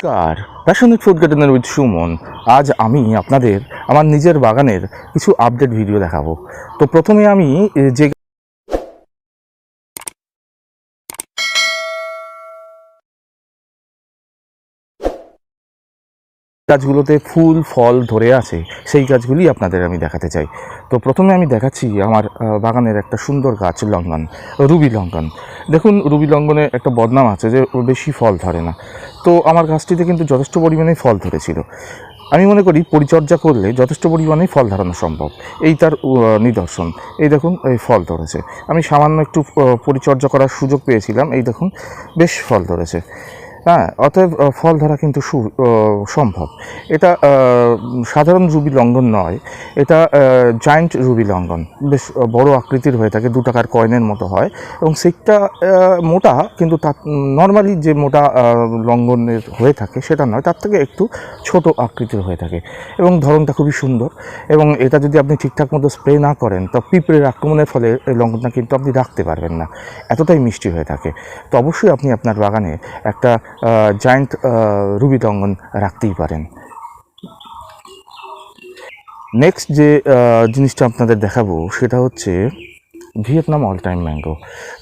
নমস্কার। Passionate food gardener with Suman. আজ আমি আপনাদের, আমার নিজের বাগানের কিছু আপডেট ভিডিও দেখাবো। তো প্রথমে আমি যে গাছগুলোতে ফুল, ফল ধরে আছে, সেই গাছগুলি আপনাদের আমি দেখাতে চাই। তো প্রথমে আমি দেখাচ্ছি আমার বাগানের একটা সুন্দর গাছ লঙ্ঘন রুবি লঙ্ঘন দেখুন, রুবি লঙ্ঘনে একটা বদনাম আছে যে বেশি ফল ধরে না। তো আমার গাছটিতে কিন্তু যথেষ্ট পরিমাণে ফল ধরেছিল। আমি মনে করি পরিচর্যা করলে যথেষ্ট পরিমাণে ফল ধরানো সম্ভব। এই তার নিদর্শন। এই দেখুন, এই ফল ধরেছে। আমি সামান্য একটু পরিচর্যা করার সুযোগ পেয়েছিলাম। এই দেখুন, বেশ ফল ধরেছে। হ্যাঁ অতএব ফল ধরা কিন্তু সম্ভব। এটা সাধারণ রুবি লঙ্ঘন নয়, এটা জায়েন্ট রুবি লঙ্ঘন। বেশ বড় আকৃতির হয়ে থাকে, দু টাকার কয়েনের মতো হয়, এবং সেটা মোটা, কিন্তু তার নর্মালি যে মোটা লঙ্ঘনের হয়ে থাকে, সেটা নয়, তার থেকে একটু ছোট আকৃতির হয়ে থাকে। এবং ধরনটা খুবই সুন্দর, এবং এটা যদি আপনি ঠিকঠাক মতো স্প্রে না করেন, তো পিঁপড়ের আক্রমণের ফলে এই লঙ্ঘনটা কিন্তু আপনি রাখতে পারবেন না। এতটাই মিষ্টি হয়ে থাকে। তো অবশ্যই আপনি আপনার বাগানে একটা জায়েন্ট রুবি লঙ্ঘন রাখতেই পারেন। নেক্সট যে জিনিসটা আপনাদের দেখাবো, সেটা হচ্ছে ভিয়েতনাম অল টাইম ম্যাঙ্গো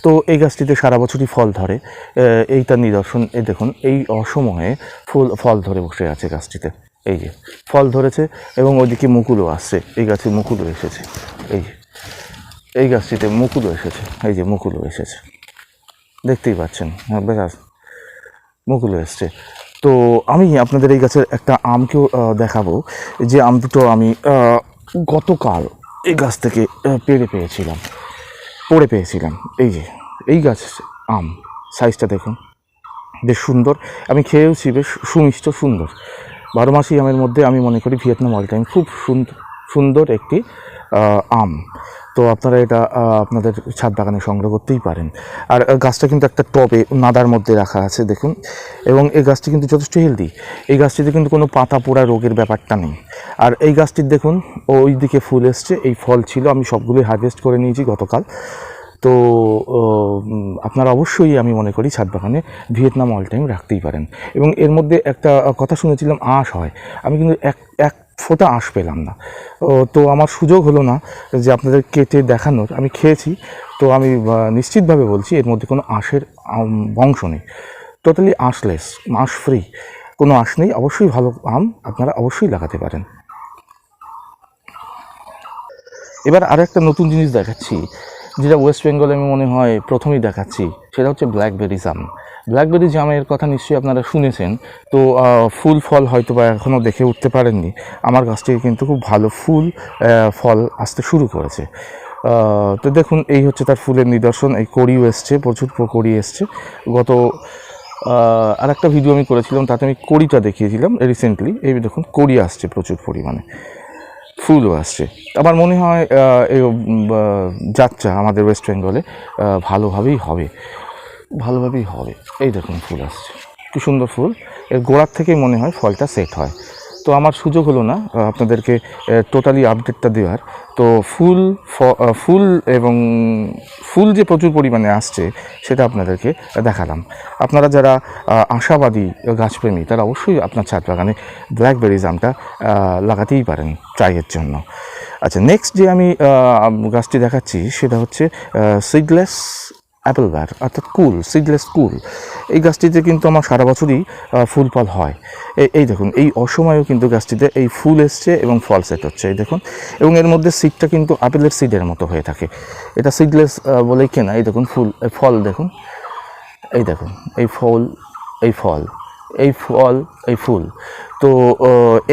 তো এই গাছটিতে সারা বছরই ফল ধরে। এই তার নিদর্শন এ দেখুন, এই অসময়ে ফুল, ফল ধরে বসে আছে গাছটিতে। এই যে, ফল ধরেছে এবং ওইদিকে মুকুলও আসছে। এই গাছে মুকুলও এসেছে। এই যে, এই গাছটিতে মুকুলও এসেছে। এই যে, মুকুলও এসেছে। দেখতেই পাচ্ছেন। হ্যাঁ বেশ মুকুলও এসছে। তো আমি আপনাদের এই গাছের একটা আমকেও দেখাবো। যে আম দুটো আমি গতকাল এই গাছ থেকে পেড়ে পেয়েছিলাম। পড়ে পেয়েছিলাম। এই যে, এই গাছ আম সাইজটা দেখুন। বেশ সুন্দর। আমি খেয়েওছি, বেশ সুমিষ্ট সুন্দর। বারো মাসি আমের মধ্যে আমি মনে করি ভিয়েতনাম অল টাইম খুব সুন্দর সুন্দর একটি আম। তো আপনারা এটা আপনাদের ছাদ বাগানে সংগ্রহ করতেই পারেন। আর গাছটা কিন্তু একটা টবে, নাদার মধ্যে রাখা আছে, দেখুন। এবং এই গাছটি কিন্তু যথেষ্ট হেলদি এই গাছটিতে কিন্তু কোনো পাতা পোড়া রোগের ব্যাপারটা নেই। আর এই গাছটির দেখুন, ওই দিকে ফুল এসছে, এই ফল ছিল, আমি সবগুলোই হারভেস্ট করে নিয়েছি গতকাল। তো আপনারা অবশ্যই, আমি মনে করি, ছাদ বাগানে ভিয়েতনাম অল টাইম রাখতেই পারেন। এবং এর মধ্যে একটা কথা শুনেছিলাম, আঁশ হয়। আমি কিন্তু এক এক ফোঁটা আঁশ পেলাম না। তো আমার সুযোগ হলো না যে আপনাদের কেটে দেখানোর। আমি খেয়েছি তো আমি নিশ্চিতভাবে বলছি এর মধ্যে কোনো আঁশের আম, বংশ নেই। টোটালি আঁশলেস আঁশ ফ্রি কোনো আঁশ নেই অবশ্যই ভালো আম আপনারা অবশ্যই লাগাতে পারেন। এবার আরও একটা নতুন জিনিস দেখাচ্ছি যেটা ওয়েস্ট বেঙ্গলে আমি মনে হয় প্রথমেই দেখাচ্ছি সেটা হচ্ছে ব্ল্যাকবেরিজ জাম ব্ল্যাকবেরি জামের কথা নিশ্চয়ই আপনারা শুনেছেন। তো ফুল ফল হয়তো বা এখনও দেখে উঠতে পারেননি। আমার গাছ থেকে কিন্তু খুব ভালো ফুল ফল আসতে শুরু করেছে। তো দেখুন, এই হচ্ছে তার ফুলের নিদর্শন। এই কড়িও এসছে, প্রচুর কড়ি এসছে। গত আর একটা ভিডিও আমি করেছিলাম, তাতে আমি কড়িটা দেখিয়েছিলাম রিসেন্টলি এই দেখুন, কড়ি আসছে প্রচুর পরিমাণে। ফুলও আসছে। আমার মনে হয় এই যাত্রা আমাদের ওয়েস্ট বেঙ্গলে ভালোভাবেই হবে। ভালোভাবেই হবে। এই দেখুন ফুল আসছে। কি সুন্দর ফুল। এর গোড়ার থেকেই মনে হয় ফলটা সেট হয়। তো আমার সুযোগ হলো না আপনাদেরকে টোটালি আপডেটটা দেওয়ার। তো ফুল ফুল এবং ফুল যে প্রচুর পরিমাণে আসছে, সেটা আপনাদেরকে দেখালাম। আপনারা যারা আশাবাদী গাছপ্রেমী, তারা অবশ্যই আপনার ছাদ বাগানে ব্ল্যাকবেরি জামটা লাগাতেই পারেন ট্রাইয়ের জন্য। আচ্ছা নেক্সট যে আমি গাছটি দেখাচ্ছি, সেটা হচ্ছে সিডলেস অ্যাপেল ব্যার অর্থাৎ কুল সিডলেস কুল। এই গাছটিতে কিন্তু আমার সারা বছরই ফুল ফল হয়। এই দেখুন, এই অসময়েও কিন্তু গাছটিতে এই ফুল এসছে এবং ফল সেট হচ্ছে, এই দেখুন। এবং এর মধ্যে সিডটা কিন্তু আপেলের সিডের মতো হয়ে থাকে। এটা সিডলেস বলেই কেনা, এই দেখুন, ফুল ফল দেখুন। এই দেখুন, এই ফল এই ফল। এই ফল, এই ফুল। তো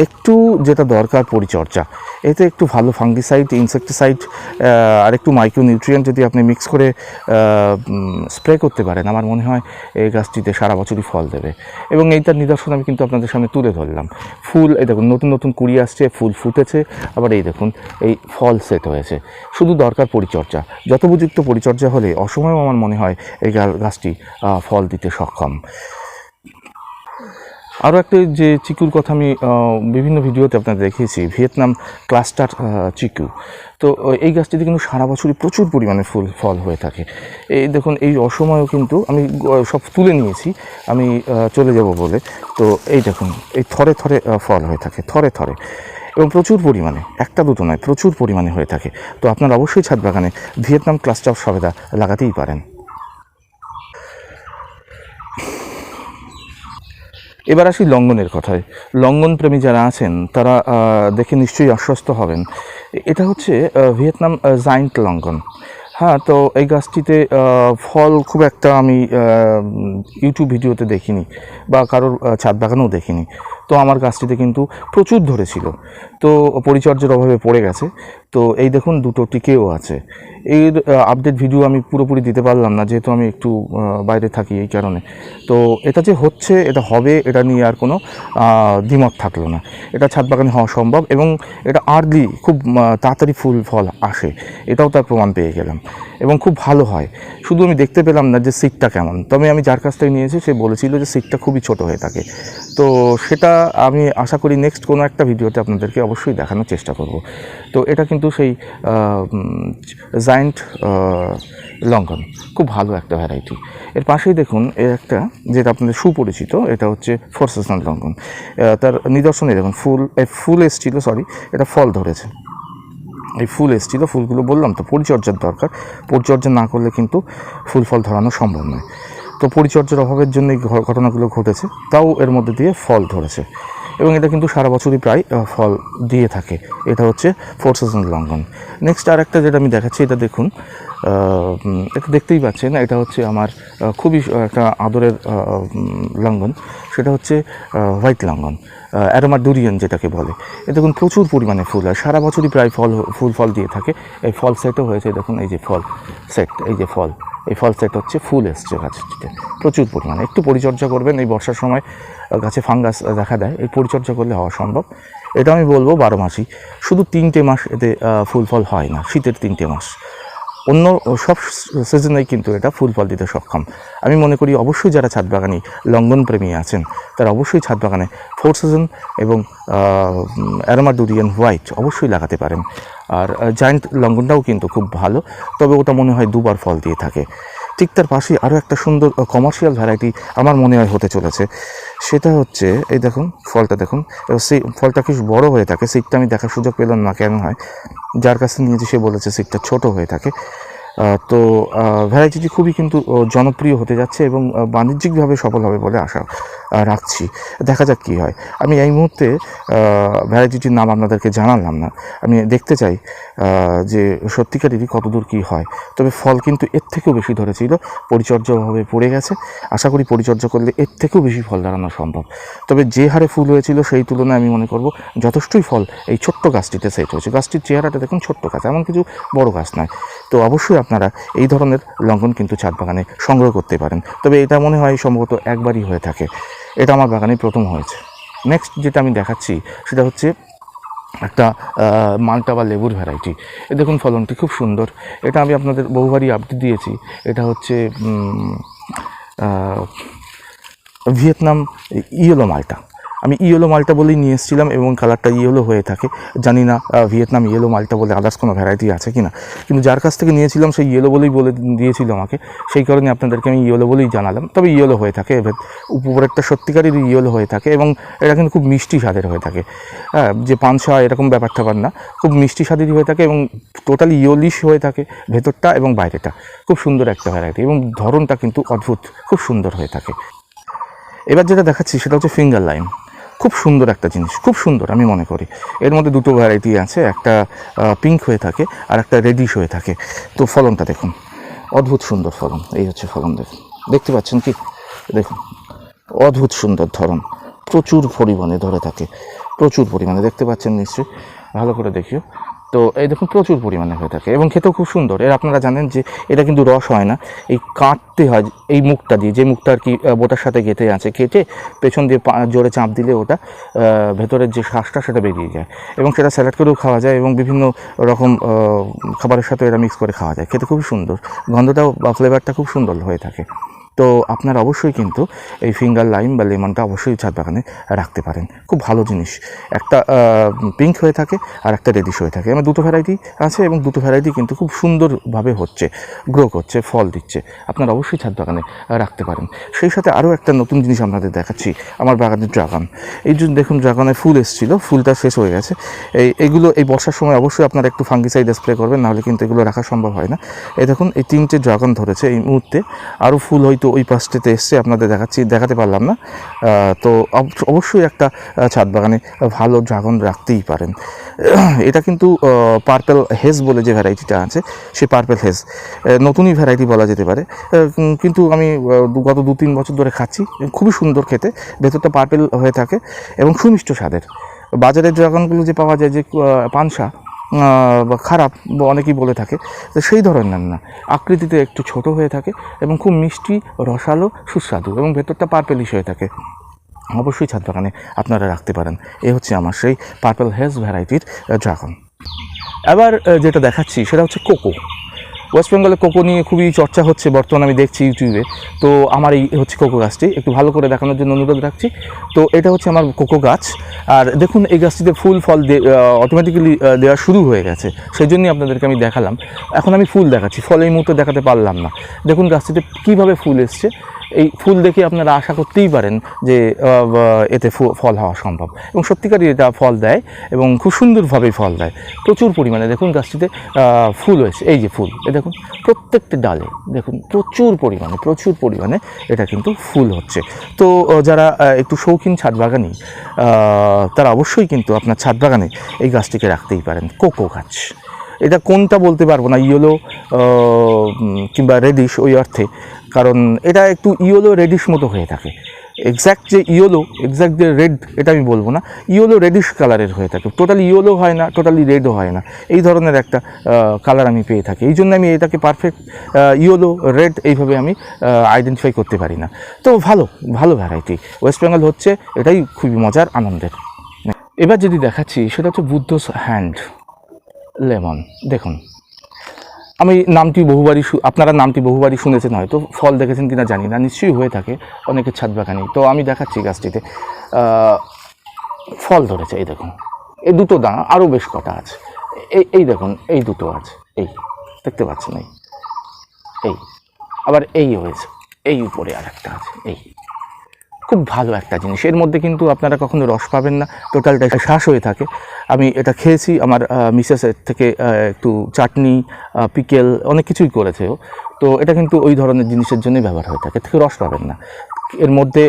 একটু যেটা দরকার পরিচর্যা। এতে একটু ভালো ফাঙ্গিসাইড ইনসেকটিসাইড আর একটু মাইক্রোনিউট্রিয়েন্ট যদি আপনি মিক্স করে স্প্রে করতে পারেন, আমার মনে হয় এই গাছটিতে সারা বছরই ফল দেবে। এবং এইটার নিদর্শন আমি কিন্তু আপনাদের সামনে তুলে ধরলাম। ফুল, এই দেখুন, নতুন নতুন কুড়ি আসছে, ফুল ফুটেছে, আবার এই দেখুন, এই ফল সেট হয়েছে। শুধু দরকার পরিচর্যা। যত উপযুক্ত পরিচর্যা হলে অসময়েও আমার মনে হয় এই গাছটি ফল দিতে সক্ষম। আরও একটা যে চিকুর কথা আমি বিভিন্ন ভিডিওতে আপনাদের দেখিয়েছি, ভিয়েতনাম ক্লাস্টার চিকু। তো এই গাছটিতে কিন্তু সারা বছরই প্রচুর পরিমাণে ফুল, ফল হয়ে থাকে। এই দেখুন, এই অসময়েও কিন্তু আমি সব তুলে নিয়েছি, আমি চলে যাব বলে। তো, এই দেখুন, এই থরে থরে ফল হয়ে থাকে, থরে থরে। এবং প্রচুর পরিমাণে, একটা দুটো নয়, প্রচুর পরিমাণে হয়ে থাকে। তো আপনারা অবশ্যই ছাদ বাগানে ভিয়েতনাম ক্লাস্টার সবেদা লাগাতেই পারেন। এবার আসি লঙ্ঘনের কথায়। লঙ্ঘন প্রেমী যারা আছেন, তারা দেখে নিশ্চয়ই আশ্বস্ত হবেন। এটা হচ্ছে ভিয়েতনাম জাইন্ট লঙ্ঘন। হ্যাঁ তো এই গাছটিতে ফল খুব একটা আমি ইউটিউব ভিডিওতে দেখিনি বা কারোর ছাদ বাগানেও দেখিনি। তো আমার গাছটিতে কিন্তু প্রচুর ধরেছিল। তো পরিচর্যার অভাবে পড়ে গেছে। তো এই দেখুন দুটো টিকেও আছে। এর আপডেট ভিডিও আমি পুরোপুরি দিতে পারলাম না, যেহেতু আমি একটু বাইরে থাকি এই কারণে। তো এটা যে হচ্ছে, এটা হবে, এটা নিয়ে আর কোনো দ্বিমত থাকল না। এটা ছাদ বাগানে হওয়া সম্ভব এবং এটা আর্লি, খুব তাড়াতাড়ি ফুল, ফল আসে। এটাও তার প্রমাণ পেয়ে গেলাম। এবং খুব ভালো হয়। শুধু আমি দেখতে পেলাম না যে সিটটা কেমন। তবে আমি যার কাছ থেকে নিয়েছি, সে বলেছিল যে সিটটা খুবই ছোট হয়ে থাকে। তো সেটা আমি আশা করি নেক্সট কোনো একটা ভিডিওতে আপনাদেরকে অবশ্যই দেখানোর চেষ্টা করব। তো এটা কিন্তু সেই জায়েন্ট লঙ্ঘন খুব ভালো একটা ভ্যারাইটি এর পাশেই দেখুন এর একটা যেটা আপনাদের সুপরিচিত এটা হচ্ছে ফোর সিজনাল লঙ্ঘন আহ, তার নিদর্শনে দেখুন ফুল ফুল এসছিল সরি এটা ফল ধরেছে। এই ফুল এসেছিল ফুলগুলো বললাম তো পরিচর্যার দরকার। পরিচর্যা না করলে কিন্তু ফুল ফল ধরানো সম্ভব নয়। তো পরিচর্যার অভাবের জন্য এই ঘটনাগুলো ঘটেছে, তাও এর মধ্যে দিয়ে ফল ধরেছে। এবং এটা কিন্তু সারা বছরই প্রায় ফল দিয়ে থাকে। এটা হচ্ছে ফোর সিজন লঙ্ঘন। নেক্সট আর একটা যেটা আমি দেখাচ্ছি, এটা দেখুন এটা দেখতেই পাচ্ছেন, এটা হচ্ছে আমার খুবই একটা আদরের লঙ্ঘন। সেটা হচ্ছে হোয়াইট লঙ্ঘন অ্যারোমা ডুরিয়ান যেটাকে বলে। এ দেখুন, প্রচুর পরিমাণে ফুল হয় সারা বছরই প্রায় ফল, ফুল ফল দিয়ে থাকে। এই ফল সেটও হয়েছে, দেখুন, এই যে ফল সেট এই যে ফল। এই ফল সেট হচ্ছে ফুল এসছে গাছটিতে। প্রচুর পরিমাণে। একটু পরিচর্যা করবেন, এই বর্ষার সময় গাছে ফাঙ্গাস দেখা দেয়। এই পরিচর্যা করলে হওয়া সম্ভব। এটা আমি বলব বারো মাসই। শুধু তিনটে মাস এতে ফুল ফল হয় না, শীতের তিনটে মাস। অন্য, সব সিজনেই কিন্তু এটা ফুল ফল দিতে সক্ষম। আমি মনে করি অবশ্যই যারা ছাদ বাগানি লঙ্ঘন প্রেমী আছেন, তারা অবশ্যই ছাদ বাগানে ফোর সিজন এবং অ্যারোমাডুরিয়ান হোয়াইট অবশ্যই লাগাতে পারেন। আর জায়েন্ট লঙ্ঘনটাও কিন্তু খুব ভালো, তবে ওটা মনে হয় দুবার ফল দিয়ে থাকে। ঠিক তার পাশেই আরও একটা সুন্দর কমার্শিয়াল ভ্যারাইটি আমার মনে হয় হতে চলেছে। সেটা হচ্ছে, এই দেখুন, ফলটা দেখুন সেই ফলটা কি বড় হয়ে থাকে সিটটা আমি দেখার সুযোগ পেলাম না কেন হয়। যার কাছে নিয়েছি সে বলেছে সিটটা ছোট হয়ে থাকে। তো ভ্যারাইটিটি খুবই কিন্তু জনপ্রিয় হতে যাচ্ছে এবং বাণিজ্যিকভাবে সফল হবে বলে আশা রাখছি। দেখা যাক কী হয়। আমি এই মুহূর্তে ভ্যারাইটিটির নাম আপনাদেরকে জানালাম না। আমি দেখতে চাই যে সত্যিকারেরই কতদূর কী হয়। তবে ফল কিন্তু এর থেকেও বেশি ধরেছিল, পরিচর্যাভাবে পড়ে গেছে। আশা করি পরিচর্যা করলে এর থেকেও বেশি ফল দাঁড়ানো সম্ভব। তবে যে হারে ফুল হয়েছিল সেই তুলনায় আমি মনে করব, যথেষ্টই ফল এই ছোট্ট গাছটিতে সেট হয়েছে। গাছটির চেহারাটা দেখুন ছোট্ট গাছ, এমন কিছু বড় গাছ নয়। তো অবশ্যই আপনারা এই ধরনের লঙ্ঘন কিন্তু ছাদ বাগানে সংগ্রহ করতে পারেন। তবে এটা মনে হয় সম্ভবত একবারই হয়ে থাকে। এটা আমার বাগানে প্রথম হয়েছে। নেক্সট যেটা আমি দেখাচ্ছি, সেটা হচ্ছে একটা মালটা বা লেবুর ভ্যারাইটি এ দেখুন ফলনটি খুব সুন্দর। এটা আমি আপনাদের বহুবারই আপডেট দিয়েছি। এটা হচ্ছে ভিয়েতনাম ইয়েলো মালটা। আমি ইয়েলো মালটা বলেই নিয়ে এসেছিলাম এবং কালারটা ইয়েলো হয়ে থাকে। জানি না ভিয়েতনাম ইয়েলো মালটা বলে আদার্স কোনো ভ্যারাইটি আছে কি না কিন্তু যার কাছ থেকে নিয়েছিলাম, সেই ইয়েলো বলেই বলে দিয়েছিল আমাকে। সেই কারণে আপনাদেরকে আমি ইয়েলো বলেই জানালাম। তবে ইয়েলো হয়ে থাকে, এবার উপরেরটা সত্যিকারের ইয়েলো হয়ে থাকে এবং এটা কিন্তু খুব মিষ্টি স্বাদের হয়ে থাকে। হ্যাঁ যে পানসা এরকম ব্যাপার ট্যাপার না। খুব মিষ্টি স্বাদেরই হয়ে থাকে এবং টোটালি ইয়োলিশ হয়ে থাকে ভেতরটা এবং বাইরেটা। খুব সুন্দর একটা ভ্যারাইটি এবং ধরনটা কিন্তু অদ্ভুত। খুব সুন্দর হয়ে থাকে। এবার যেটা দেখাচ্ছি, সেটা হচ্ছে ফিঙ্গার লাইন খুব সুন্দর একটা জিনিস, খুব সুন্দর আমি মনে করি। এর মধ্যে দুটো ভ্যারাইটি আছে, একটা পিঙ্ক হয়ে থাকে আর একটা রেডিশ হয়ে থাকে। তো ফলনটা দেখুন, অদ্ভুত সুন্দর ফলন, এই হচ্ছে ফলন দেখুন দেখতে পাচ্ছেন কি? দেখুন, অদ্ভুত সুন্দর ধরন, প্রচুর পরিমাণে ধরে থাকে, প্রচুর পরিমাণে, দেখতে পাচ্ছেন নিশ্চয়ই? ভালো করে দেখিও। তো এই দেখুন প্রচুর পরিমাণে হয়ে থাকে এবং খেতেও খুব সুন্দর। এর আপনারা জানেন যে এটা কিন্তু রস হয় না। এই কাটতে হয় এই মুখটা দিয়ে, যে মুখটা আর কি বোটার সাথে গেঁথে আছে কেটে পেছন দিয়ে জোরে চাপ দিলে ওটা ভেতরের যে শ্বাসটা সেটা বেরিয়ে যায় এবং সেটা স্যালাড করেও খাওয়া যায় এবং বিভিন্ন রকম খাবারের সাথে এটা মিক্স করে খাওয়া যায়। খেতে খুবই সুন্দর। গন্ধটাও বা ফ্লেভারটা খুব সুন্দর হয়ে থাকে। তো আপনারা অবশ্যই কিন্তু এই ফিঙ্গার লাইম বা লেমনটা অবশ্যই ছাদ বাগানে রাখতে পারেন। খুব ভালো জিনিস। একটা পিঙ্ক হয়ে থাকে আর একটা রেডিশ হয়ে থাকে। আমার দুটো ভ্যারাইটি আছে এবং দুটো ভ্যারাইটি কিন্তু খুব সুন্দরভাবে হচ্ছে, গ্রো করছে, ফল দিচ্ছে। আপনারা অবশ্যই ছাদ বাগানে রাখতে পারেন। সেই সাথে আরও একটা নতুন জিনিস আপনাদের দেখাচ্ছি, আমার বাগানের ড্রাগন। এই জন্য দেখুন ড্রাগনে ফুল এসেছিল, ফুলটা শেষ হয়ে গেছে। এই, এগুলো এই বর্ষার সময় অবশ্যই আপনারা একটু ফাঙ্গিসাইড স্প্রে করবেন, নাহলে কিন্তু এগুলো রাখা সম্ভব হয় না। এই দেখুন, এই তিনটে ড্রাগন ধরেছে এই মুহূর্তে। আরও ফুল হয়তো ওই পাশটাতে এসছে আপনাদের দেখাচ্ছি, দেখাতে পারলাম না। তো অব- অবশ্যই একটা ছাদ বাগানে ভালো ড্রাগন রাখতেই পারেন। এটা কিন্তু পার্পেল হেজ বলে যে ভ্যারাইটিটা আছে, সে পার্পেল হেজ। নতুনই ভ্যারাইটি বলা যেতে পারে। কিন্তু আমি গত দু, তিন বছর ধরে খাচ্ছি, খুবই সুন্দর খেতে, ভেতরটা পার্পেল হয়ে থাকে এবং সুমিষ্ট স্বাদের। বাজারের ড্রাগনগুলো যে পাওয়া যায়, যে পানসা খারাপ বা অনেকেই বলে থাকে তো সেই ধরনের না। আকৃতিতে একটু ছোট হয়ে থাকে এবং খুব মিষ্টি, রসালো, সুস্বাদু এবং ভেতরটা পার্পেলিশ হয়ে থাকে। অবশ্যই ছাদ বাগানে আপনারা রাখতে পারেন। এ হচ্ছে আমার সেই পার্পেল হেজ ভ্যারাইটির ড্রাগন এবার যেটা দেখাচ্ছি সেটা হচ্ছে কোকো ওয়েস্ট বেঙ্গলে কোকো নিয়ে খুবই চর্চা হচ্ছে, বর্তমানে আমি দেখছি ইউটিউবে তো আমার এই হচ্ছে কোকো গাছটি, একটু ভালো করে দেখানোর জন্য অনুরোধ রাখছি। তো এটা হচ্ছে আমার কোকো গাছ। আর দেখুন, এই গাছটিতে ফুল, ফল অটোমেটিক্যালি দেওয়া শুরু হয়ে গেছে। সেই জন্যই আপনাদেরকে আমি দেখালাম। এখন আমি ফুল দেখাচ্ছি, ফল এই মুহূর্তে দেখাতে পারলাম না। দেখুন, গাছটিতে কীভাবে ফুল এসছে এই ফুল দেখে আপনারা আশা করতেই পারেন যে এতে ফল হওয়া সম্ভব। এবং সত্যিকারই এটা ফল দেয় এবং খুব সুন্দরভাবেই ফল দেয়। প্রচুর পরিমাণে। দেখুন গাছটিতে ফুল হয়েছে। এই যে ফুল, এ দেখুন, প্রত্যেকটি ডালে দেখুন, প্রচুর পরিমাণে প্রচুর পরিমাণে এটা কিন্তু ফুল হচ্ছে। তো যারা একটু শৌখিন ছাদ বাগানি তারা অবশ্যই কিন্তু আপনার ছাদ বাগানে এই গাছটিকে রাখতেই পারেন। কোকো গাছ। এটা কোনটা বলতে পারব না, ইয়েলো কিংবা রেডিশ, ওই অর্থে। কারণ এটা একটু ইয়েলো রেডিশ মতো হয়ে থাকে। এক্স্যাক্ট যে ইয়েলো এক্স্যাক্ট যে রেড এটা আমি বলব না। ইয়েলো রেডিশ কালারের হয়ে থাকে। টোটালি ইয়েলো হয় না টোটালি রেডও হয় না। এই ধরনের একটা কালার আমি পেয়ে থাকি। এই জন্য আমি এটাকে পারফেক্ট ইয়েলো রেড এইভাবে আমি আইডেন্টিফাই করতে পারি না। তো ভালো ভালো ভ্যারাইটি ওয়েস্ট বেঙ্গল হচ্ছে, এটাই খুবই মজার, আনন্দের। এবার যদি দেখাচ্ছি, সেটা হচ্ছে বুদ্ধস হ্যান্ড লেমন দেখুন। আমি নামটি বহুবারই আপনারা নামটি বহুবারই শুনেছেন হয়তো, ফল দেখেছেন কিনা জানি না, নিশ্চয়ই হয়ে থাকে অনেকের ছাদ বাগানে। তো আমি দেখাচ্ছি গাছটিতে। ফল ধরেছে, এই দেখুন। এই দুটো দানা আরও বেশ কটা আছে। এই এই দেখুন, এই দুটো আছে, এই, দেখতে পাচ্ছেন, এই এই। আবার এই হয়েছে, এই উপরে আর একটা আছে, এই। খুব ভালো একটা জিনিস। এর মধ্যে কিন্তু আপনারা কখনো রস পাবেন না। টোটালটা শ্বাস হয়ে থাকে। আমি এটা খেয়েছি, আমার মিসেসের থেকে একটু চাটনি পিকেল, অনেক কিছুই করেছে ও। তো এটা কিন্তু ওই ধরনের জিনিসের জন্যই ব্যবহার হয়ে থাকে। থেকে রস পাবেন না। এর মধ্যে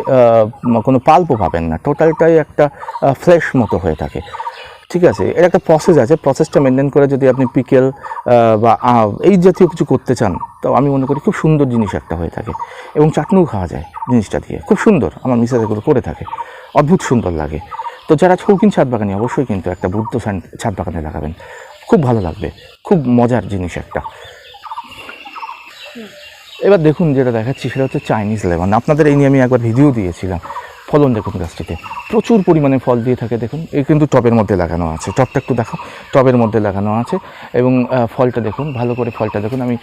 কোনো পাল্পও পাবেন না। টোটালটাই একটা ফ্রেশ মতো হয়ে থাকে। ঠিক আছে, এর একটা প্রসেস আছে। প্রসেসটা মেনটেন করে যদি আপনি পিকেল বা এই জাতীয় কিছু করতে চান, তো আমি মনে করি খুব সুন্দর জিনিস একটা হয়ে থাকে এবং চাটনিও খাওয়া যায় জিনিসটা দিয়ে। খুব সুন্দর, আমার মিসেস এগুলো করে থাকে। অদ্ভুত সুন্দর লাগে। তো যারা শৌখিন ছাদ বাগানি, অবশ্যই কিন্তু একটা বুদ্ধ ছাদ- বাগানে লাগাবেন। খুব ভালো লাগবে, খুব মজার জিনিস একটা। এবার দেখুন যেটা দেখাচ্ছি, সেটা হচ্ছে চাইনিজ লেমন আপনাদের এই নিয়ে আমি একবার ভিডিও দিয়েছিলাম। ফলন দেখুন গাছটিতে। প্রচুর পরিমাণে ফল দিয়ে থাকে, দেখুন। এই কিন্তু টবের মধ্যে লাগানো আছে। টবটা একটু দেখো টবের মধ্যে লাগানো আছে এবং ফলটা দেখুন, ভালো করে ফলটা দেখুন। আমি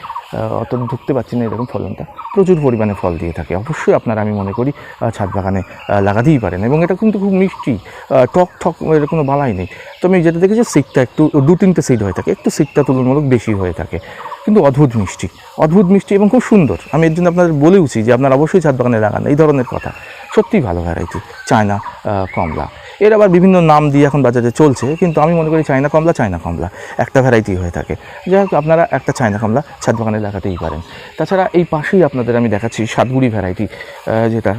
অত ঢুকতে পারছি না এরকম ফলনটা। প্রচুর পরিমাণে ফল দিয়ে থাকে। অবশ্যই আপনারা, আমি মনে করি ছাদ বাগানে লাগাতেই পারেন এবং এটা কিন্তু খুব মিষ্টি। টক ঠক এর কোনো বালাই নেই। তো আমি যেটা দেখেছি, সিটটা একটু দু তিনটে সিট হয়ে থাকে। একটু সিটটা তুলনামূলক বেশি হয়ে থাকে। কিন্তু অদ্ভুত মিষ্টি অদ্ভুত মিষ্টি এবং খুব সুন্দর। আমি এর জন্য আপনাদের বলেওছি যে আপনারা অবশ্যই ছাদ বাগানে লাগান, এই ধরনের কথা। সত্যিই ভালো ভ্যারাইটি চায়না কমলা। এর আবার বিভিন্ন নাম দিয়ে এখন বাজারে চলছে, কিন্তু আমি মনে করি চায়না কমলা চায়না কমলা, একটা ভ্যারাইটি হয়ে থাকে। যাই হোক, আপনারা একটা চায়না কমলা ছাদ বাগানে লাগাতেই পারেন। তাছাড়া এই পাশেই আপনাদের আমি দেখাচ্ছি সাতগুড়ি ভ্যারাইটি যেটা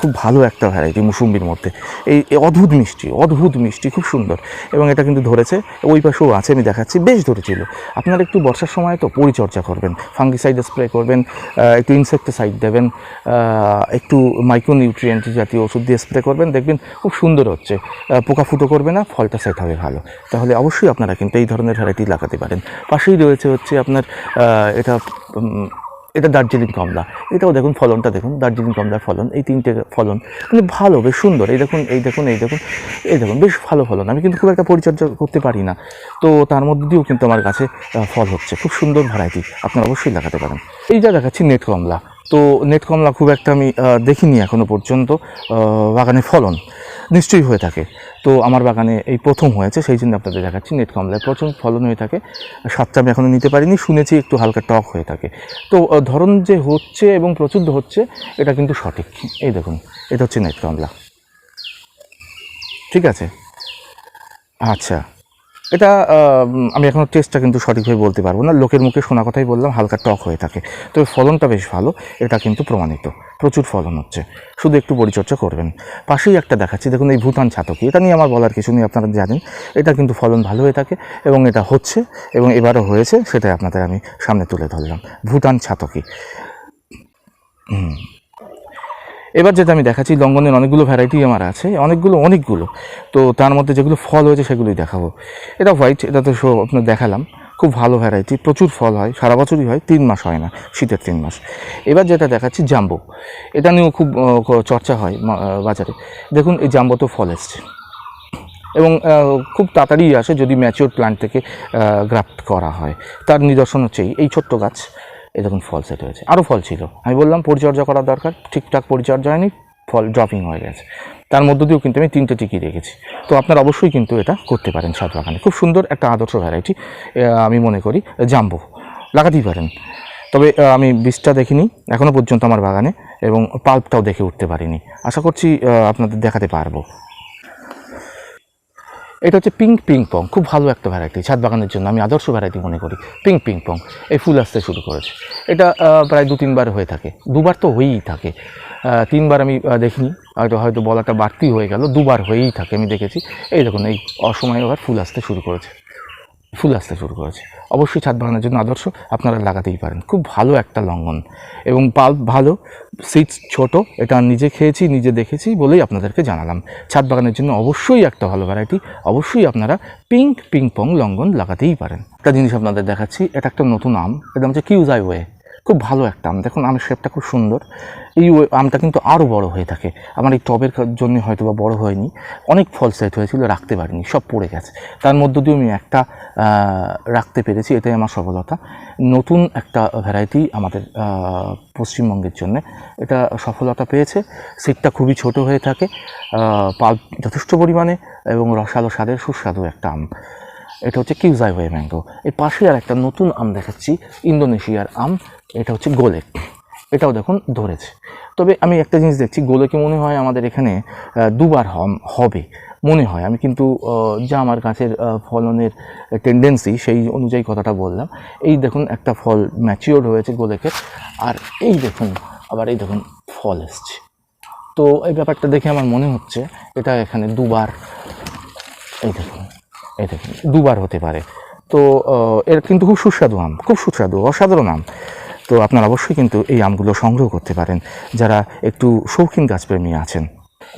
খুব ভালো একটা ভ্যারাইটি মুসুম্বির মধ্যে। এই অদ্ভুত মিষ্টি অদ্ভুত মিষ্টি, খুব সুন্দর। এবং এটা কিন্তু ধরেছে, ওই পাশেও আছে, আমি দেখাচ্ছি, বেশ ধরেছিল। আপনারা একটু বর্ষার সময় তো পরিচর্যা করবেন ফাঙ্গিসাইড স্প্রে করবেন একটু ইনসেক্টিসাইড দেবেন একটু মাইক্রোনিউট্রিয়েন্ট জাতীয় ওষুধ দিয়ে স্প্রে করবেন, দেখবেন খুব সুন্দর হচ্ছে। পোকা ফুটো করবে না ফলটা সেট হবে ভালো। তাহলে অবশ্যই আপনারা কিন্তু এই ধরনের ভ্যারাইটি লাগাতে পারেন। পাশেই রয়েছে হচ্ছে আপনার এটা এটা দার্জিলিং কমলা। এটাও দেখুন ফলনটা দেখুন দার্জিলিং কমলার ফলন এই তিনটে ফলন। কিন্তু ভালো বেশ সুন্দর। এই দেখুন এই দেখুন এই দেখুন এই দেখুন বেশ ভালো ফলন। আমি কিন্তু খুব একটা পরিচর্যা করতে পারি না। তো তার মধ্যে দিয়েও কিন্তু আমার আহ, ফল হচ্ছে। খুব সুন্দর ভ্যারাইটি আপনারা অবশ্যই লাগাতে পারেন। এইটা দেখাচ্ছি নেট কমলা। তো নেট কমলা খুব একটা আমি দেখিনি এখনও পর্যন্ত। বাগানে ফলন। নিশ্চয়ই হয়ে থাকে। তো আমার বাগানে এই প্রথম হয়েছে, সেই জন্য আপনাদের দেখাচ্ছি নেট কমলায় প্রচুর ফলন হয়ে থাকে। স্বাদটা আমি এখনও নিতে পারিনি, শুনেছি একটু হালকা টক হয়ে থাকে। তো ধরন যে হচ্ছে এবং প্রচুর হচ্ছে, এটা কিন্তু সঠিক। এই দেখুন, এটা হচ্ছে নেট কমলা। ঠিক আছে? আচ্ছা। এটা আমি এখনও টেস্টটা কিন্তু সঠিকভাবে বলতে পারব না। লোকের মুখে শোনা কথাই বললাম, হালকা টক হয়ে থাকে। তবে ফলনটা বেশ ভালো, এটা কিন্তু প্রমাণিত। প্রচুর ফলন হচ্ছে। শুধু একটু পরিচর্যা করবেন। পাশেই একটা দেখাচ্ছি, দেখুন এই ভুটান ছাতকি। এটা নিয়ে আমার বলার কিছু নেই, আপনারা জানেন। এটা কিন্তু ফলন ভালো হয়ে থাকে এবং এটা হচ্ছে এবং এবারও হয়েছে, সেটাই আপনাদের আমি সামনে তুলে ধরলাম। ভুটান ছাতকি হুম। এবার যেটা আমি দেখাচ্ছি, লঙ্গনের অনেকগুলো ভ্যারাইটি আমার আছে, অনেকগুলো অনেকগুলো। তো তার মধ্যে যেগুলো ফল হয়েছে সেগুলোই দেখাবো। এটা হোয়াইট এটা তো শো আপনার দেখালাম। খুব ভালো ভ্যারাইটি প্রচুর ফল হয়, সারা বছরই হয়, তিন মাস হয় না, শীতের তিন মাস। এবার যেটা দেখাচ্ছি, জাম্বো। এটা নিয়েও খুব চর্চা হয় বাজারে। দেখুন, এই জাম্বো তো ফল এসছে এবং খুব তাড়াতাড়ি আসে যদি ম্যাচিওর প্ল্যান্ট থেকে গ্রাফট করা হয়। তার নিদর্শন হচ্ছে এই- এই ছোট্ট গাছ। এই দেখুন ফল সেট হয়েছে। আরও ফল ছিল। আমি বললাম পরিচর্যা করা দরকার। ঠিকঠাক পরিচর্যা হয়নি ফল ড্রপিং হয়ে গেছে। তার মধ্য দিয়েও কিন্তু আমি তিনটে টিকি রেখেছি। তো আপনারা অবশ্যই কিন্তু এটা করতে পারেন ছাদ বাগানে। খুব সুন্দর একটা আদর্শ ভ্যারাইটি আমি মনে করি, জাম্বো। লাগাতেই পারেন। তবে আমি বীজটা দেখিনি এখনও পর্যন্ত আমার বাগানে, এবং পাল্পটাও দেখে উঠতে পারিনি। আশা করছি আপনাদের দেখাতে পারব। এটা হচ্ছে পিঙ্ক পিঙ্ক পং খুব ভালো একটা ভ্যারাইটি ছাদ বাগানের জন্য আমি আদর্শ ভ্যারাইটি মনে করি পিঙ্ক পিং পং এই ফুল আসতে শুরু করেছে। এটা প্রায় দু, তিনবার হয়ে থাকে, দুবার তো হয়েই থাকে। তিনবার আমি দেখিনি, হয়তো হয়তো বলাটা বাড়তি হয়ে গেল, দুবার হয়েই থাকে, আমি দেখেছি। এই দেখুন, এই অসময়ে আবার ফুল আসতে শুরু করেছে। ফুল আসতে শুরু করেছে। অবশ্যই ছাদ বাগানের জন্য আদর্শ আপনারা লাগাতেই পারেন। খুব ভালো একটা লঙ্ঘন। এবং পাল্প ভালো সিডস ছোট, এটা নিজে খেয়েছি, নিজে দেখেছি বলেই আপনাদেরকে জানালাম। ছাদ বাগানের জন্য অবশ্যই একটা ভালো ভ্যারাইটি অবশ্যই আপনারা পিঙ্ক পিং পং লঙ্ঘন লাগাতেই পারেন। একটা জিনিস আপনাদের দেখাচ্ছি, এটা একটা নতুন আম এটা হচ্ছে কিউজাই ওয়ে। খুব ভালো একটা আম। দেখুন, আমের শেপটা খুব সুন্দর। এই আমটা কিন্তু আরও বড় হয়ে থাকে। আমার এই টবের জন্য হয়তো বা বড় হয়নি। অনেক ফল সেট হয়েছিল, রাখতে পারিনি, সব পড়ে গেছে। তার মধ্য দিয়ে আমি একটা রাখতে পেরেছি, এটাই আমার সফলতা। নতুন একটা ভ্যারাইটি আমাদের পশ্চিমবঙ্গের জন্য। এটা সফলতা পেয়েছে। সিটটা খুবই ছোট হয়ে থাকে। পাল্প যথেষ্ট পরিমাণে এবং রসালো স্বাদের সুস্বাদু একটা আম। এটা হচ্ছে কিউজাই হয়ে ম্যাঙ্গো। এই পাশে আর একটা নতুন আম দেখাচ্ছি, ইন্দোনেশিয়ার আম। এটা হচ্ছে গোলেক। এটাও দেখুন, ধরেছে। তবে আমি একটা জিনিস দেখছি, গোলেকে মনে হয় আমাদের এখানে দুবার হবে। মনে হয়। আমি কিন্তু যা আমার গাছের ফলনের টেন্ডেন্সি সেই অনুযায়ী কথাটা বললাম। এই দেখুন, একটা ফল ম্যাচিওর হয়েছে গোলেকের। আর এই দেখুন, আবার এই দেখুন, ফল এসছে। তো এই ব্যাপারটা দেখে আমার মনে হচ্ছে, এটা এখানে দুবার, এই দেখুন। এই দেখুন দুবার হতে পারে। তো এর কিন্তু খুব সুস্বাদু আম, খুব সুস্বাদু, অসাধারণ আম। তো আপনারা অবশ্যই কিন্তু এই আমগুলো সংগ্রহ করতে পারেন, যারা একটু শৌখিন গাছপ্রেমী আছেন।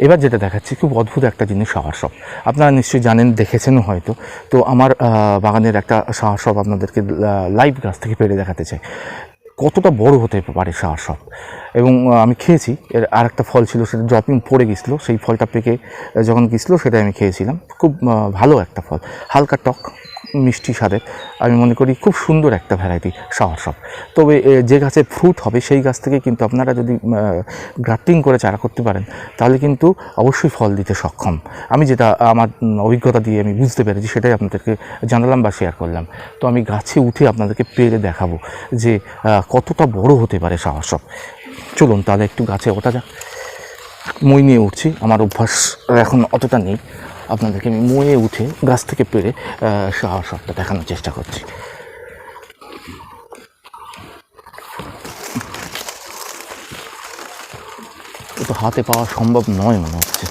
এবার যেটা দেখাচ্ছি, খুব অদ্ভুত একটা জিনিস শাওয়ার শপ আপনারা নিশ্চয়ই জানেন, দেখেছেনও হয়তো। তো আমার বাগানের একটা শাওয়ার শপ আপনাদেরকে লাইভ গাছ থেকে পেরে দেখাতে চাই। কতটা বড় হতে পারে শাওয়ার সব। এবং আমি খেয়েছি। এর আর একটা ফল ছিল, সেটা জপিং পড়ে গেছিল, সেই ফলটা পেকে যখন গেছিল সেটা আমি খেয়েছিলাম। খুব ভালো একটা ফল। হালকা টক। মিষ্টি স্বাদের আমি মনে করি খুব সুন্দর একটা ভ্যারাইটি শাওয়ার শপ তবে যে গাছে ফ্রুট হবে, সেই গাছ থেকে কিন্তু আপনারা যদি গ্রাফটিং করে চারা করতে পারেন, তাহলে কিন্তু অবশ্যই ফল দিতে সক্ষম। আমি যেটা, আমার অভিজ্ঞতা দিয়ে আমি বুঝতে পেরেছি, সেটাই আপনাদেরকে জানালাম বা শেয়ার করলাম। তো আমি গাছে উঠে আপনাদেরকে পেরে দেখাবো যে কতটা বড় হতে পারে শাওয়ার শপ চলুন তাহলে একটু গাছে ওঠা যাক। মই নিয়ে উঠছি, আমার অভ্যাস এখন অতটা নেই। আপনাদেরকে আমি ময়ে উঠে গাছ থেকে পেরে শপটা দেখানোর চেষ্টা করছি। তো হাতে পাওয়া সম্ভব নয় মনে হচ্ছে,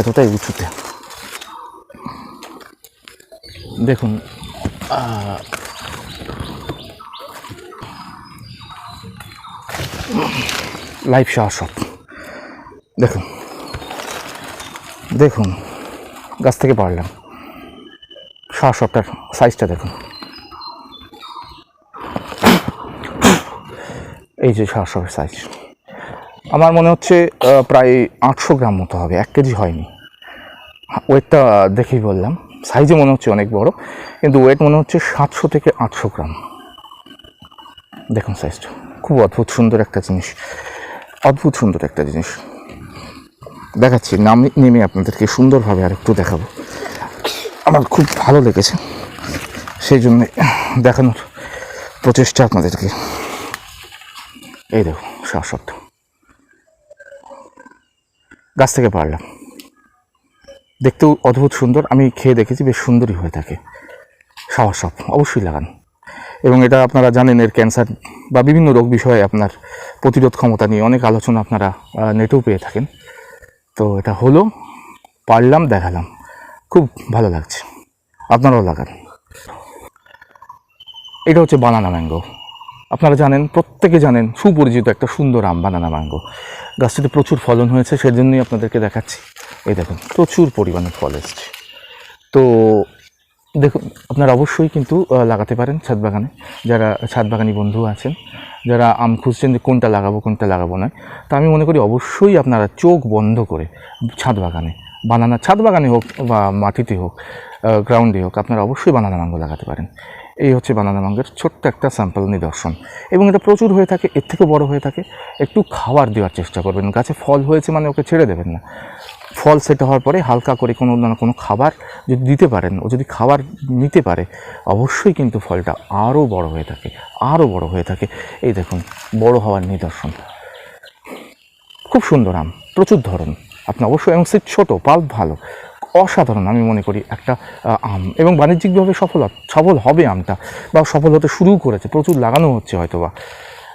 এতটাই উঁচুতে। দেখুন লাইভ শপ দেখুন দেখুন। গাছ থেকে পারলাম শপটার সাইজটা দেখুন। এই যে শপের সাইজ আমার মনে হচ্ছে প্রায় আটশো গ্রাম মতো হবে, এক কেজি হয়নি। ওয়েটটা দেখেই বললাম সাইজে মনে হচ্ছে অনেক বড়, কিন্তু ওয়েট মনে হচ্ছে সাতশো থেকে আটশো গ্রাম। দেখুন সাইজটা খুব অদ্ভুত সুন্দর একটা জিনিস, অদ্ভুত সুন্দর একটা জিনিস। দেখাচ্ছি, নাম নেমে আপনাদেরকে সুন্দরভাবে আর একটু দেখাবো। আমার খুব ভালো লেগেছে, সেই জন্য দেখানোর প্রচেষ্টা আপনাদেরকে। এই দেখো শাসত্ব গাছ থেকে পারলাম। দেখতেও অদ্ভুত সুন্দর, আমি খেয়ে দেখেছি বেশ সুন্দরই হয়ে থাকে। সব, অবশ্যই লাগান। এবং এটা আপনারা জানেন, এর ক্যান্সার বা বিভিন্ন রোগ বিষয়ে আপনার প্রতিরোধ ক্ষমতা নিয়ে অনেক আলোচনা আপনারা নেটেও পেয়ে থাকেন। তো এটা হলো, পারলাম, দেখালাম। খুব ভালো লাগছে। আপনারাও লাগান। এটা হচ্ছে বানানা ম্যাঙ্গো। আপনারা জানেন, প্রত্যেকে জানেন, সুপরিচিত একটা সুন্দর আম, বানানা ম্যাঙ্গো। গাছটিতে প্রচুর ফলন হয়েছে, সেজন্যই আপনাদেরকে দেখাচ্ছি। এই দেখুন, প্রচুর পরিমাণে ফল এসছে। তো দেখুন, আপনারা অবশ্যই কিন্তু লাগাতে পারেন ছাদ বাগানে। যারা ছাদ বাগানি বন্ধু আছেন যারা আম খুঁজছেন যে কোনটা লাগাবো কোনটা লাগাবো না। তা আমি মনে করি অবশ্যই আপনারা চোখ বন্ধ করে, ছাদ বাগানে, বানানা, ছাদ বাগানে হোক বা মাটিতে হোক গ্রাউন্ডে হোক, আপনারা অবশ্যই বানানা মাঙ্গো লাগাতে পারেন। এই হচ্ছে বানানা ম্যাঙ্গোর ছোট্ট একটা স্যাম্পল নিদর্শন। এবং এটা প্রচুর হয়ে থাকে, এর থেকেও বড় হয়ে থাকে, একটু খাবার দেওয়ার চেষ্টা করবেন। গাছে ফল হয়েছে মানে ওকে ছেড়ে দেবেন না। ফল সেট হওয়ার পরে হালকা করে কোনো না কোনো খাবার যদি দিতে পারেন, ও যদি খাবার নিতে পারে, অবশ্যই কিন্তু ফলটা আরও বড় হয়ে থাকে, আরও বড় হয়ে থাকে। এই দেখুন, বড় হওয়ার নিদর্শন। খুব সুন্দর আম, প্রচুর ধরন। আপনি অবশ্যই, এবং সে ছোটো পাল্প ভালো। অসাধারণ আমি মনে করি একটা আম। এবং বাণিজ্যিকভাবে সফল সফল হবে আমটা, বা সফল হতে শুরু করেছে, প্রচুর লাগানো হচ্ছে হয়তো বা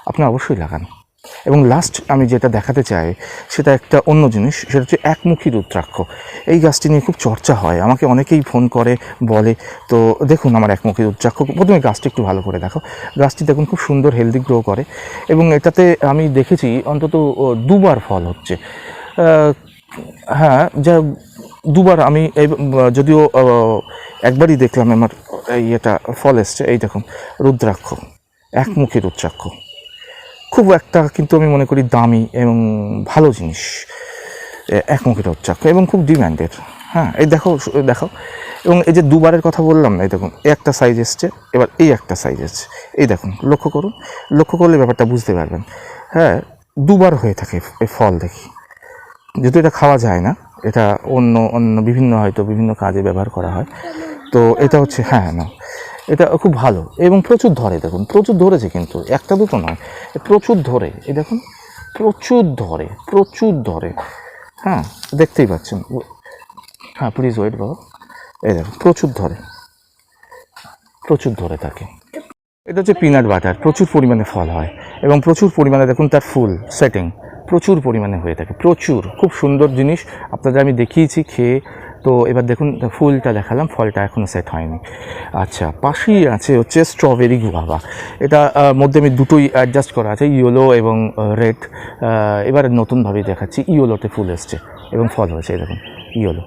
আপনি অবশ্যই লাগান। এবং লাস্ট আমি যেটা দেখাতে চাই, সেটা একটা অন্য জিনিস, সেটা হচ্ছে একমুখী রুদ্রাক্ষ। এই গাছটি নিয়ে খুব চর্চা হয়, আমাকে অনেকেই ফোন করে, বলে, তো দেখুন আমার একমুখী রুদ্রাক্ষ, প্রথমে গাছটি একটু ভালো করে দেখো। গাছটি দেখুন খুব সুন্দর হেলদি গ্রো করে, এবং এটাতে আমি দেখেছি অন্তত দুবার ফল হচ্ছে। হ্যাঁ যা দুবার আমি এই যদিও একবারই দেখলাম আমার এই এটা ফল এসছে। এই দেখুন, রুদ্রাক্ষ, একমুখী রুদ্রাক্ষ। খুব একটা কিন্তু আমি মনে করি দামি এবং ভালো জিনিস একমুখী রুদ্রাক্ষ এবং খুব ডিমান্ডেড হ্যাঁ এই দেখো দেখো। এবং এই যে দুবারের কথা বললাম না এই দেখুন একটা সাইজ এসছে, এবার এই একটা সাইজ এসছে। এই দেখুন, লক্ষ্য করুন, লক্ষ্য করলে ব্যাপারটা বুঝতে পারবেন। হ্যাঁ দুবার হয়ে থাকে এই ফল দেখি। যেহেতু এটা খাওয়া যায় না এটা অন্য অন্য, বিভিন্ন হয়তো বিভিন্ন কাজে ব্যবহার করা হয়। তো এটা হচ্ছে হ্যাঁ না এটা খুব ভালো এবং প্রচুর ধরে, দেখুন, প্রচুর ধরেছে কিন্তু, একটা দুটো নয় প্রচুর ধরে, এই দেখুন, প্রচুর ধরে প্রচুর ধরে হ্যাঁ দেখতেই পাচ্ছেন। হ্যাঁ প্লিজ ওয়েট বাবা। এই দেখুন, প্রচুর ধরে প্রচুর ধরে থাকে এটা হচ্ছে পিনাট বাটার প্রচুর পরিমাণে ফল হয় এবং প্রচুর পরিমাণে, দেখুন, তার ফুল সেটিং প্রচুর পরিমাণে হয়ে থাকে, প্রচুর। খুব সুন্দর জিনিস। আপনাদের আমি দেখিয়েছি খেয়ে। তো এবার দেখুন, ফুলটা দেখালাম, ফলটা এখনও সেট হয়নি। আচ্ছা পাশেই আছে হচ্ছে স্ট্রবেরি গুয়াভা এটা মধ্যে আমি দুটোই অ্যাডজাস্ট করা আছে ইয়েলো এবং রেড এবার নতুনভাবে দেখাচ্ছি ইয়েলোতে ফুল এসছে এবং ফল হয়েছে দেখুন ইয়েলো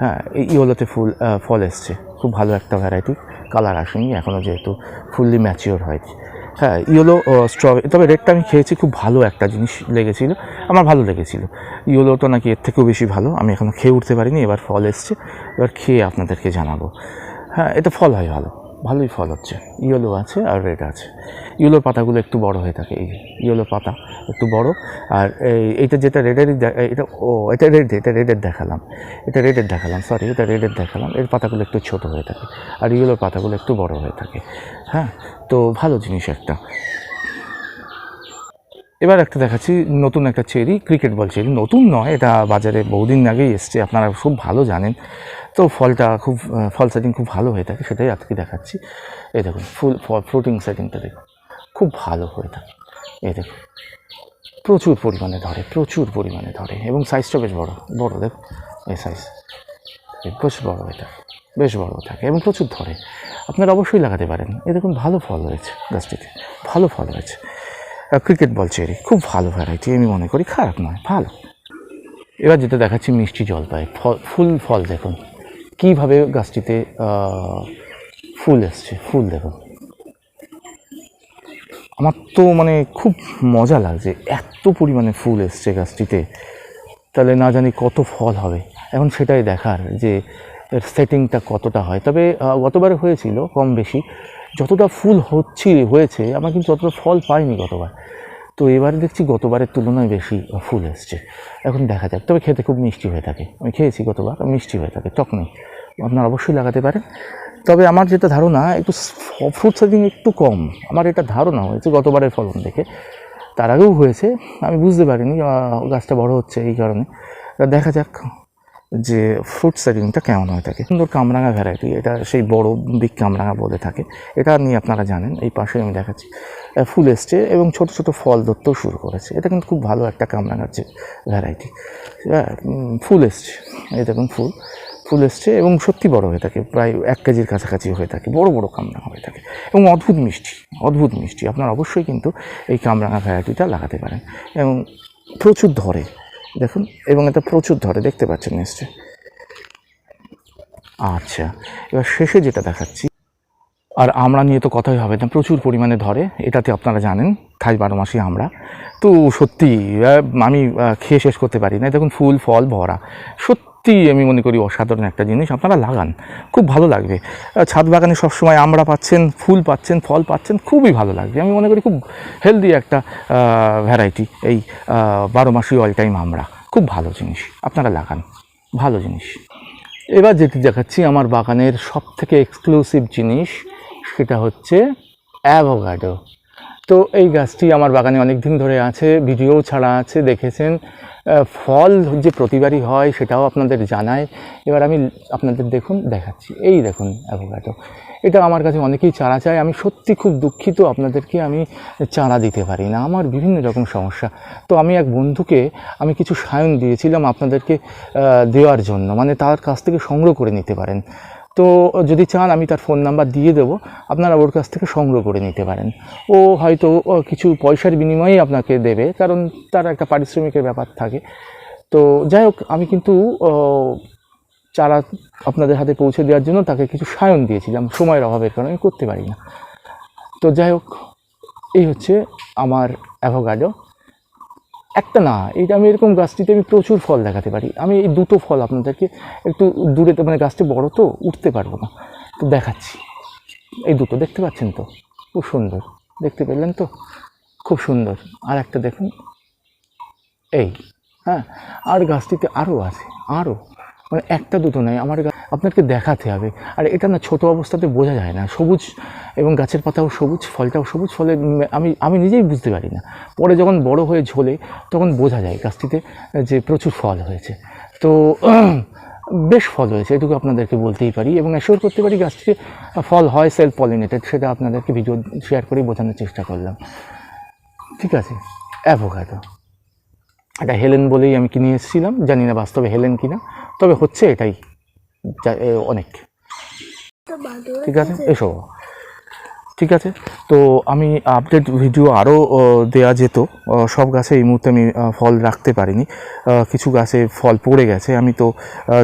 হ্যাঁ এই ইয়েলোতে ফুল ফল এসছে। খুব ভালো একটা ভ্যারাইটি কালার আসেনি এখনও যেহেতু ফুললি ম্যাচিওর হয়নি। হ্যাঁ ইয়েলো স্ট্রবেরি তবে রেডটা আমি খেয়েছি, খুব ভালো একটা জিনিস লেগেছিলো, আমার ভালো লেগেছিলো। লেগেছিল তো নাকি এর থেকেও বেশি ভালো, আমি এখনও খেয়ে উঠতে পারিনি, এবার ফল এসছে, এবার খেয়ে আপনাদেরকে জানাব। হ্যাঁ এটা ফল হয় ভালো। ভালোই ফল হচ্ছে। ইয়েলো আছে আর রেড আছে। ইয়েলোর পাতাগুলো একটু বড় হয়ে থাকে, এই ইয়েলো পাতা একটু বড়। আর এই, এইটা যেটা রেডেরই এটা, ও, এটা রেড এটা রেডের দেখালাম। এটা রেডের দেখালাম সরি এটা রেডের দেখালাম। এর পাতাগুলো একটু ছোট হয়ে থাকে। আর ইয়েলোর পাতাগুলো একটু বড় হয়ে থাকে। হ্যাঁ তো ভালো জিনিস একটা। এবার একটা দেখাচ্ছি নতুন একটা চেরি ক্রিকেট বল চেরি। নতুন নয়, এটা বাজারে বহুদিন আগেই এসছে, আপনারা খুব ভালো জানেন। তো ফলটা খুব ফল সেটিং খুব ভালো হয়ে থাকে, সেটাই আজকে দেখাচ্ছি। এই দেখুন, ফুল ফ্রুটিং সেটিংটা দেখুন, খুব ভালো হয়ে থাকে। এই দেখুন, প্রচুর পরিমাণে ধরে, প্রচুর পরিমাণে ধরে, এবং সাইজটা বেশ বড় বড় দেখুন, এই সাইজ বেশ বড় এটা, বেশ বড় থাকে, এবং প্রচুর ধরে। আপনারা অবশ্যই লাগাতে পারেন। এ দেখুন, ভালো ফল হয়েছে গাছটিতে, ভালো ফল হয়েছে। ক্রিকেট বল চেরি খুব ভালো ভ্যারাইটি আমি মনে করি খারাপ নয়, ভালো। এবার যেটা দেখাচ্ছি মিষ্টি জলপাই, ফল, ফুল ফল দেখুন। কীভাবে গাছটিতে ফুল এসছে, ফুল দেখুন। আমার তো মানে খুব মজা লাগছে, এত পরিমাণে ফুল এসছে গাছটিতে। তাহলে না জানি কত ফল হবে। এখন সেটাই দেখার যে এর সেটিংটা কতটা হয়। তবে গতবারে হয়েছিল কম বেশি যতটা ফুল হচ্ছে, হয়েছে, আমার কিন্তু ততটা ফল পাইনি গতবার। তো এবারে দেখছি গতবারের তুলনায় বেশি ফুল এসছে। এখন দেখা যাক, তবে খেতে খুব মিষ্টি হয়ে থাকে। আমি খেয়েছি গতবার মিষ্টি হয়ে থাকে টক নেই। আপনারা অবশ্যই লাগাতে পারেন। তবে আমার যেটা ধারণা, একটু ফ্রুট সাইজিং একটু কম। আমার এটা ধারণা হয়েছে গতবারের ফলন দেখে। তার আগেও হয়েছে, আমি বুঝতে পারিনি গাছটা বড় হচ্ছে এই কারণে। দেখা যাক। যে ফ্রুট সেটিংটা কেমন হয়ে থাকে? সুন্দর কামরাঙা ভ্যারাইটি এটা সেই বড় বিগ কামরাঙা বলে থাকে। এটা নিয়ে আপনারা জানেন, এই পাশে আমি দেখাচ্ছি। ফুল এসছে এবং ছোট ছোট ফল ধরতেও শুরু করেছে। এটা কিন্তু খুব ভালো একটা কামরাঙার যে ভ্যারাইটি ফুল এসছে। এই দেখুন ফুল। ফুল এসছে এবং সত্যি বড় হয়ে থাকে, প্রায় এক কেজির কাছাকাছি হয়ে থাকে। বড় বড় কামরাঙা হয়ে থাকে। এবং অদ্ভুত মিষ্টি অদ্ভুত মিষ্টি। আপনারা অবশ্যই কিন্তু এই কামরাঙা ভ্যারাইটিটা লাগাতে পারেন। এবং প্রচুর ধরে। দেখুন, এবং এটা প্রচুর ধরে, দেখতে পাচ্ছেন নিশ্চয় আচ্ছা এবার শেষে যেটা দেখাচ্ছি, আর আমরা নিয়ে তো কথাই হবে না, প্রচুর পরিমাণে ধরে, এটাতে আপনারা জানেন খাই বারো মাসে আমরা। তো সত্যি আমি খেয়ে শেষ করতে পারি না। দেখুন, ফুল, ফল, ভরা। সত্যি আমি মনে করি অসাধারণ একটা জিনিস। আপনারা লাগান, খুব ভালো লাগবে। ছাদ বাগানে সবসময় আমরা পাচ্ছেন, ফুল পাচ্ছেন, ফল পাচ্ছেন, খুবই ভালো লাগবে। আমি মনে করি খুব হেলদি একটা ভ্যারাইটি এই বারো মাসি অল টাইম আমরা। খুব ভালো জিনিস, আপনারা লাগান, ভালো জিনিস। এবার যেটি দেখাচ্ছি আমার বাগানের সব থেকে এক্সক্লুসিভ জিনিস, সেটা হচ্ছে অ্যাভোগাডো তো এই গাছটি আমার বাগানে অনেক দিন ধরে আছে ভিডিও ছাড়া আছে, দেখেছেন। ফল যে প্রতিবারই হয় সেটাও আপনাদের জানায় এবার আমি আপনাদের দেখুন, দেখাচ্ছি। এই দেখুন অ্যাভোগাডো এটা আমার কাছে অনেকেই চারা চায়। আমি সত্যি খুব দুঃখিত আপনাদেরকে আমি চারা দিতে পারি না। আমার বিভিন্ন রকম সমস্যা। তো আমি এক বন্ধুকে আমি কিছু সায়ন দিয়েছিলাম আপনাদেরকে দেওয়ার জন্য। মানে তার কাছ থেকে সংগ্রহ করে নিতে পারেন। তো যদি চান, আমি তার ফোন নাম্বার দিয়ে দেবো। আপনারা ওর কাছ থেকে সংগ্রহ করে নিতে পারেন। ও হয়তো কিছু পয়সার বিনিময়েই আপনাকে দেবে, কারণ তার একটা পারিশ্রমিকের ব্যাপার থাকে। তো যাই হোক, আমি কিন্তু চারা আপনাদের হাতে পৌঁছে দেওয়ার জন্য তাকে কিছু সায়ন দিয়েছিলাম। সময়ের অভাবের কারণে আমি করতে পারি না। তো যাই হোক, এই হচ্ছে আমার অ্যাভোগাডো একটা না, এটা আমি এরকম গাছটিতে আমি প্রচুর ফল দেখাতে পারি। আমি এই দুটো ফল আপনাদেরকে একটু দূরে মানে গাছটি বড় তো, উঠতে পারব না। তো দেখাচ্ছি। এই দুটো দেখতে পাচ্ছেন তো? খুব সুন্দর। দেখতে পেলেন তো? খুব সুন্দর। আর একটা দেখুন। এই হ্যাঁ আর গাছটিতে আরও আছে আরও মানে একটা দুটো নয়, আমার গা- আপনাকে দেখাতে হবে। আর এটা না ছোট অবস্থাতে বোঝা যায় না। সবুজ এবং গাছের পাতাও সবুজ, ফলটাও সবুজ, ফলে আমি আমি নিজেই বুঝতে পারি না। পরে যখন বড় হয়ে ঝোলে, তখন বোঝা যায় গাছটিতে যে প্রচুর ফল হয়েছে। তো, বেশ ফল হয়েছে, এটুকু আপনাদেরকে বলতেই পারি এবং অ্যাসিওর করতে পারি গাছটিতে ফল হয় সেলফ পলিনেটেড সেটা আপনাদেরকে ভিডিও শেয়ার করেই বোঝানোর চেষ্টা করলাম। ঠিক আছে অ্যাভোকাডো এটা হেলেন বলেই আমি কিনে এসেছিলাম, জানি না বাস্তবে হেলেন কিনা, তবে হচ্ছে এটাই। অনেক। ঠিক আছে এসো। ঠিক আছে তো আমি আপডেট ভিডিও আরও দেওয়া যেত। সব গাছে এই মুহূর্তে আমি ফল রাখতে পারিনি। কিছু গাছে ফল পড়ে গেছে। আমি তো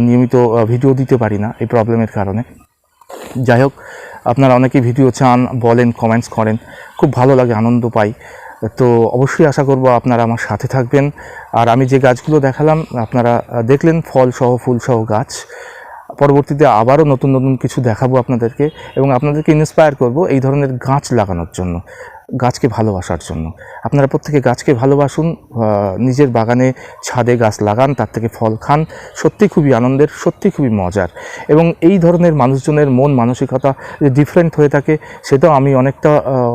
নিয়মিত ভিডিও দিতে পারি না এই প্রবলেমের কারণে। যাই হোক আপনারা অনেকেই ভিডিও চান বলেন কমেন্টস করেন। খুব ভালো লাগে আনন্দ পাই। তো অবশ্যই আশা করব আপনারা আমার সাথে থাকবেন। আর আমি যে গাছগুলো দেখালাম আপনারা দেখলেন ফল সহ ফুল সহ গাছ। পরবর্তীতে আবারও নতুন নতুন কিছু দেখাবো আপনাদেরকে এবং আপনাদেরকে ইন্সপায়ার করব এই ধরনের গাছ লাগানোর জন্য। গাছকে ভালোবাসার জন্য। আপনারা প্রত্যেকে গাছকে ভালোবাসুন নিজের বাগানে ছাদে গাছ লাগান, তার থেকে ফল খান। সত্যি খুবই আনন্দের, সত্যি খুবই মজার। এবং এই ধরনের মানুষজনের মন মানসিকতা যে ডিফারেন্ট হয়ে থাকে, সেটাও আমি অনেকটা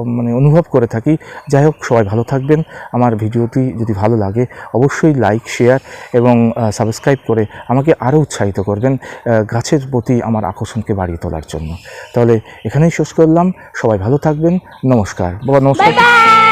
মানে অনুভব করে থাকি। যাই হোক, সবাই ভালো থাকবেন। আমার ভিডিওটি যদি ভালো লাগে, অবশ্যই লাইক শেয়ার এবং সাবস্ক্রাইব করে আমাকে আরও উৎসাহিত করবেন গাছের প্রতি আমার আকর্ষণকে বাড়িয়ে তোলার জন্য। তাহলে এখানেই শেষ করলাম। সবাই ভালো থাকবেন। নমস্কার। 拜拜。